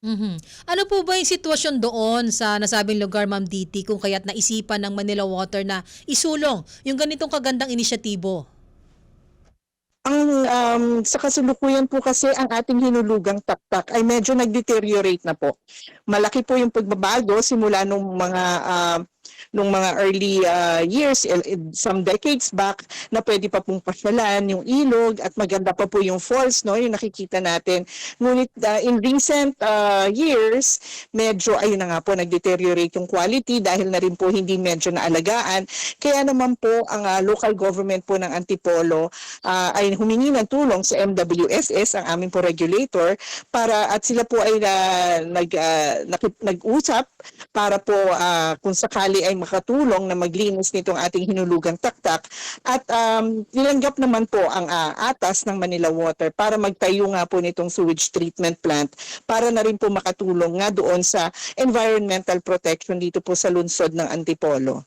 Mhm. Ano po ba yung sitwasyon doon sa nasabing lugar, Ma'am Diti, kung kaya't naisipan ng Manila Water na isulong yung ganitong kagandang inisyatibo? Ang um, sa kasalukuyan po kasi ang ating hinulugang taktak ay medyo nag-deteriorate na po. Malaki po yung pagbabago simula nung mga ah, nung mga early ah, years, el- el- some decades back, na pwede pa pong pasyalan yung ilog at maganda pa po yung falls, no, yung nakikita natin. Ngunit ah, in recent ah, years, medyo ayun na nga po nag-deteriorate yung quality dahil na rin po hindi medyo naalagaan. Kaya naman po ang ah, local government po ng Antipolo ah, ay humingi ng tulong sa MWSS, ang aming po regulator, para at sila po ay ah, nag, nakip- nag-usap para po ah, kung sakali ay makatulong na maglinis nitong ating hinulugang taktak at um, nilanggap naman po ang ah, atas ng Manila Water para magtayo nga po nitong sewage treatment plant para na rin po makatulong nga doon sa environmental protection dito po sa lungsod ng Antipolo.